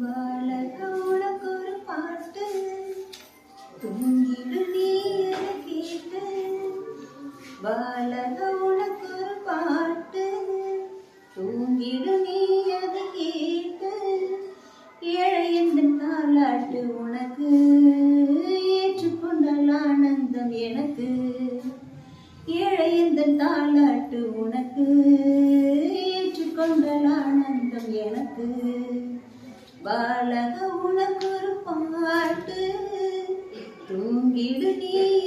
பாலக உனக்கு ஒரு பாட்டு. தூங்கிடு நீ என கேட்டு பாலக உனக்கு ஒரு பாட்டு. தூங்கிடு நீ அதை கேட்டு ஏழையந்தன் தாலாட்டு உனக்கு? ஏற்றுக்கொண்டால் ஆனந்தம் எனக்கு. ஏழையந்தன் உனக்கு? ஏற்றுக்கொண்டால் ஆனந்தம் எனக்கு. வாழக உனக்கு ஒரு பாட்டு. தூங்கிடு நீ.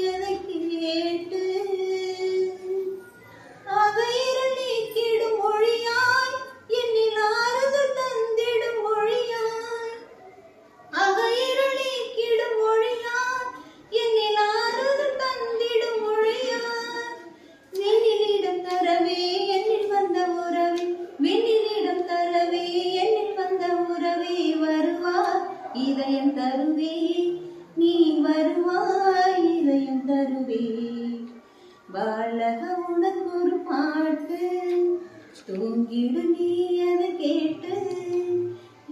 தருவே. நீ வருவாய் இதயம் தருவே. வாழக உனக்கு ஒரு பாட்டு. தூங்கிடு நீ அதை கேட்டு.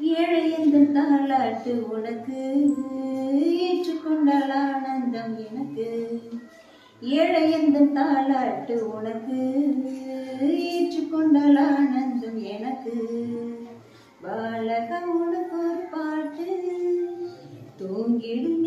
ஏழையந்த தாளாட்டு உனக்கு? ஏற்றுக்கொண்டால் ஆனந்தம் எனக்கு. ஏழையந்த தாளாட்டு உனக்கு? ஏற்றுக்கொண்டால் ஆனந்தம் எனக்கு. பாலக உனக்கு